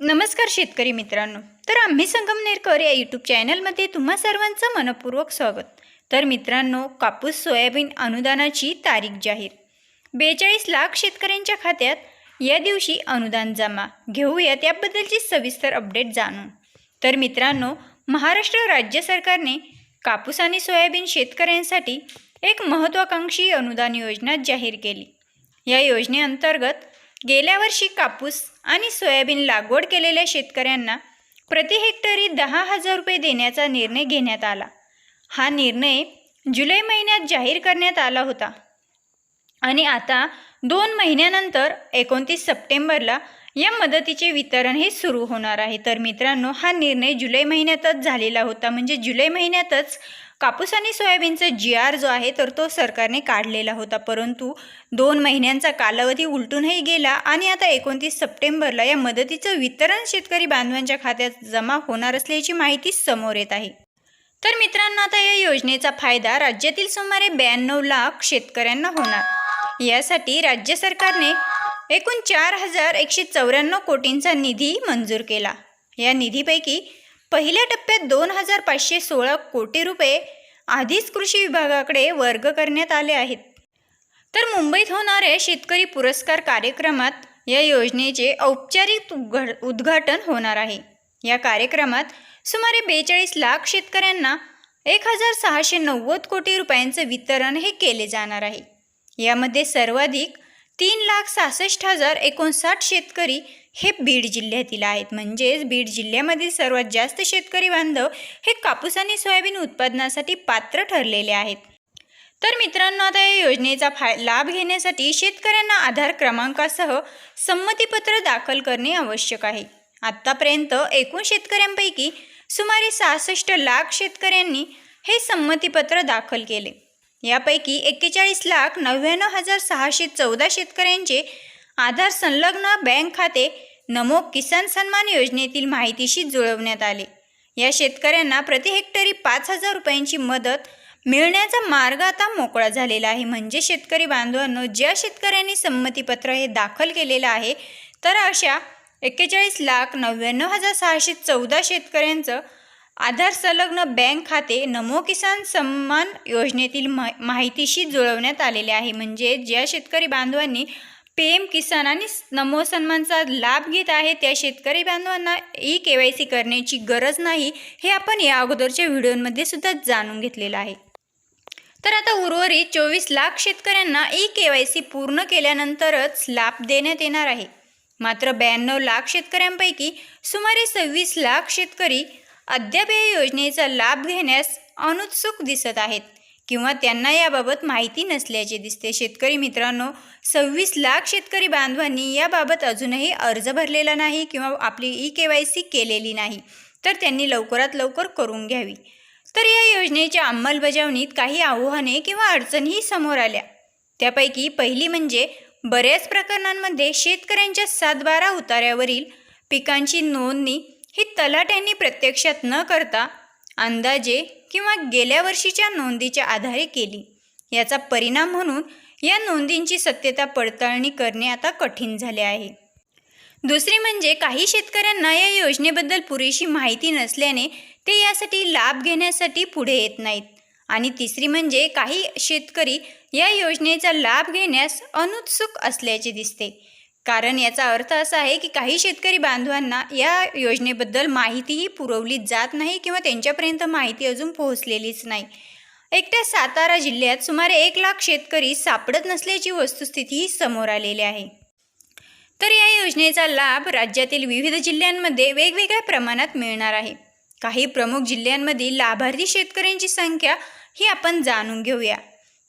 नमस्कार शेतकरी मित्रांनो. तर आम्ही संगमनेरकर या यूट्यूब चॅनलमध्ये तुम्हा सर्वांचं मनपूर्वक स्वागत. तर मित्रांनो कापूस सोयाबीन अनुदानाची तारीख जाहीर. बेचाळीस लाख शेतकऱ्यांच्या खात्यात या दिवशी अनुदान जमा. घेऊया त्याबद्दलची सविस्तर अपडेट जाणून. तर मित्रांनो महाराष्ट्र राज्य सरकारने कापूस आणि सोयाबीन शेतकऱ्यांसाठी एक महत्त्वाकांक्षी अनुदान योजना जाहीर केली. या योजनेअंतर्गत गेल्या वर्षी कापूस आणि सोयाबीन लागवड केलेल्या शेतकऱ्यांना प्रति हेक्टरी दहा हजार रुपये देण्याचा निर्णय घेण्यात आला. हा निर्णय जुलै महिन्यात जाहीर करण्यात आला होता. आणि आता दोन महिन्यानंतर एकोणतीस सप्टेंबरला या मदतीचे वितरण हे सुरू होणार आहे. तर मित्रांनो हा निर्णय जुलै महिन्यातच झालेला होता. म्हणजे जुलै महिन्यातच कापूस आणि सोयाबीनचा जी आर जो आहे तर तो सरकारने काढलेला होता. परंतु दोन महिन्यांचा कालावधी उलटूनही गेला आणि आता एकोणतीस सप्टेंबरला या मदतीचं वितरण शेतकरी बांधवांच्या खात्यात जमा होणार असल्याची माहिती समोर येत आहे. तर मित्रांनो आता या योजनेचा फायदा राज्यातील सुमारे ब्याण्णव लाख शेतकऱ्यांना होणार. यासाठी राज्य सरकारने एकूण चार हजार एकशे चौऱ्याण्णव कोटींचा निधी मंजूर केला. या निधीपैकी पहिल्या टप्प्यात दोन हजार पाचशे सोळा कोटी रुपये आधीच कृषी विभागाकडे वर्ग करण्यात आले आहेत. तर मुंबईत होणाऱ्या शेतकरी पुरस्कार कार्यक्रमात या योजनेचे औपचारिक उद्घा उद्घाटन होणार आहे. या कार्यक्रमात सुमारे बेचाळीस लाख शेतकऱ्यांना एक हजार सहाशे नव्वद कोटी रुपयांचं वितरण हे केले जाणार आहे. यामध्ये सर्वाधिक तीन लाख सहासष्ट हजार एकोणसाठ शेतकरी हे बीड जिल्ह्यातील आहेत. म्हणजेच बीड जिल्ह्यामधील सर्वात जास्त शेतकरी बांधव हे कापूस आणि सोयाबीन उत्पादनासाठी पात्र ठरलेले आहेत. तर मित्रांनो आता या योजनेचा फाय लाभ घेण्यासाठी शेतकऱ्यांना आधार क्रमांकासह संमतीपत्र दाखल करणे आवश्यक आहे. आत्तापर्यंत एकूण शेतकऱ्यांपैकी सुमारे सहासष्ट लाख शेतकऱ्यांनी हे संमतीपत्र दाखल केले. यापैकी एक्केचाळीस लाख नव्याण्णव हजार सहाशे चौदा शेतकऱ्यांचे आधार संलग्न बँक खाते नमो किसान सन्मान योजनेतील माहितीशी जुळवण्यात आले. या शेतकऱ्यांना प्रति हेक्टरी पाच हजार रुपयांची मदत मिळण्याचा मार्ग आता मोकळा झालेला आहे. म्हणजे शेतकरी बांधवांनो ज्या शेतकऱ्यांनी संमतीपत्र हे दाखल केलेलं आहे तर अशा एक्केचाळीस लाख नव्याण्णव हजार सहाशे चौदा शेतकऱ्यांचं आधार संलग्न बँक खाते नमो किसान सन्मान योजनेतील माहितीशी जुळवण्यात आलेले आहे. म्हणजे ज्या शेतकरी बांधवांनी पी एम किसान आणि नमो सन्मानचा लाभ घेत आहे त्या शेतकरी बांधवांना ई के वाय सी करण्याची गरज नाही हे आपण या अगोदरच्या व्हिडिओमध्ये सुद्धा जाणून घेतलेलं आहे. तर आता उर्वरित चोवीस लाख शेतकऱ्यांना ई के वाय सी पूर्ण केल्यानंतरच लाभ देण्यात येणार आहे. मात्र ब्याण्णव लाख शेतकऱ्यांपैकी सुमारे सव्वीस लाख शेतकरी अद्याप या योजनेचा लाभ घेण्यास अनुत्सुक दिसत आहेत किंवा त्यांना याबाबत माहिती नसल्याचे दिसते. शेतकरी मित्रांनो सव्वीस लाख शेतकरी बांधवांनी याबाबत अजूनही अर्ज भरलेला नाही किंवा आपली ई के वाय सी केलेली नाही तर त्यांनी लवकरात लवकर करून घ्यावी. तर या योजनेच्या अंमलबजावणीत काही आव्हाने किंवा अडचणीही समोर आल्या. त्यापैकी पहिली म्हणजे बऱ्याच प्रकरणांमध्ये शेतकऱ्यांच्या सातबारा उतार्यावरील पिकांची नोंदणी ही तलाट्यांनी प्रत्यक्षात न करता अंदाजे किंवा गेल्या वर्षीच्या नोंदीच्या आधारे केली. याचा परिणाम म्हणून या नोंदींची सत्यता पडताळणी करणे आता कठीण झाले आहे. दुसरी म्हणजे काही शेतकऱ्यांना या योजनेबद्दल पुरेशी माहिती नसल्याने ते यासाठी लाभ घेण्यासाठी पुढे येत नाहीत. आणि तिसरी म्हणजे काही शेतकरी या योजनेचा लाभ घेण्यास अनुत्सुक असल्याचे दिसते. कारण याचा अर्थ असा आहे की काही शेतकरी बांधवांना या योजनेबद्दल माहितीही पुरवली जात नाही किंवा त्यांच्यापर्यंत माहिती अजून पोहोचलेलीच नाही. एकट्या सातारा जिल्ह्यात सुमारे एक लाख शेतकरी सापडत नसल्याची वस्तुस्थितीही समोर आलेली आहे. तर या योजनेचा लाभ राज्यातील विविध जिल्ह्यांमध्ये वेगवेगळ्या प्रमाणात मिळणार आहे. काही प्रमुख जिल्ह्यांमधील लाभार्थी शेतकऱ्यांची संख्या ही आपण जाणून घेऊया.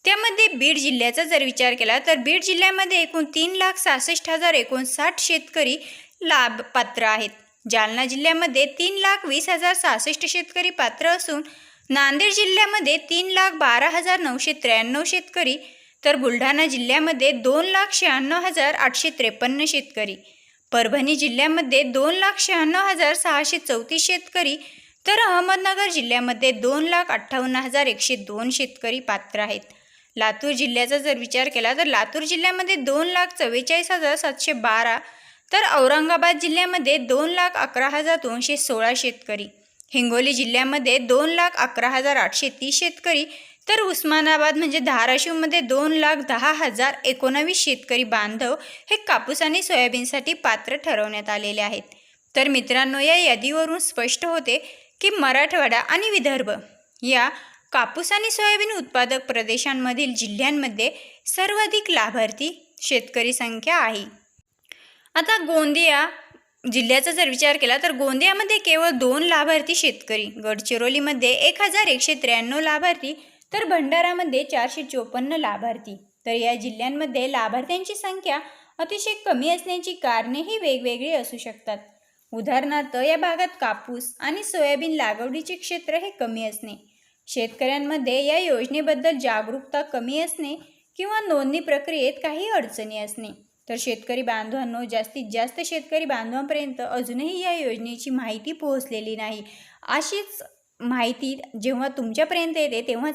त्यामध्ये बीड जिल्ह्याचा जर विचार केला तर बीड जिल्ह्यामध्ये एकूण तीन लाख सहासष्ट हजार एकोणसाठ शेतकरी लाभ पात्र आहेत. जालना जिल्ह्यामध्ये तीन लाख वीस हजार सहासष्ट शेतकरी पात्र असून नांदेड जिल्ह्यामध्ये तीन लाख बारा हजार नऊशे त्र्याण्णव शेतकरी तर बुलढाणा जिल्ह्यामध्ये दोन लाख शहाण्णव हजार आठशे त्रेपन्न शेतकरी परभणी जिल्ह्यामध्ये दोन लाख शहाण्णव हजार सहाशे चौतीस शेतकरी तर अहमदनगर जिल्ह्यामध्ये दोन लाख अठ्ठावन्न हजार एकशे दोन शेतकरी पात्र आहेत. लातूर जिल्ह्याचा जर विचार केला तर लातूर जिल्ह्यामध्ये दोन लाख चव्वेचाळीस हजार सातशे बारा तर औरंगाबाद जिल्ह्यामध्ये दोन लाख अकरा हजार दोनशे सोळा शेतकरी हिंगोली जिल्ह्यामध्ये दोन लाख अकरा हजार आठशे तीस शेतकरी तर उस्मानाबाद म्हणजे धाराशिवमध्ये दोन लाख दहा हजार एकोणावीस शेतकरी बांधव हे कापूस आणि सोयाबीनसाठी पात्र ठरवण्यात आलेले आहेत. तर मित्रांनो या यादीवरून स्पष्ट होते की मराठवाडा आणि विदर्भ या कापूस आणि सोयाबीन उत्पादक प्रदेशांमधील जिल्ह्यांमध्ये सर्वाधिक लाभार्थी शेतकरी संख्या आहे. आता गोंदिया जिल्ह्याचा जर विचार केला तर गोंदियामध्ये केवळ दोन लाभार्थी शेतकरी गडचिरोलीमध्ये एक हजार एकशे त्र्याण्णव लाभार्थी तर भंडारामध्ये चारशे चोपन्न लाभार्थी. तर या जिल्ह्यांमध्ये लाभार्थ्यांची संख्या अतिशय कमी असण्याची कारणेही वेगवेगळी असू शकतात. उदाहरणार्थ या भागात कापूस आणि सोयाबीन लागवडीचे क्षेत्र हे कमी असणे. शेतकऱ्यांमध्ये या योजनेबद्दल जागरूकता कमी असणे किंवा नोंदणी प्रक्रियेत काही अडचणी असणे. तर शेतकरी बांधवांनो जास्तीत जास्त शेतकरी बांधवांपर्यंत अजूनही या योजनेची माहिती पोहोचलेली नाही. अशीच माहिती जेव्हा तुमच्यापर्यंत येते तेव्हाच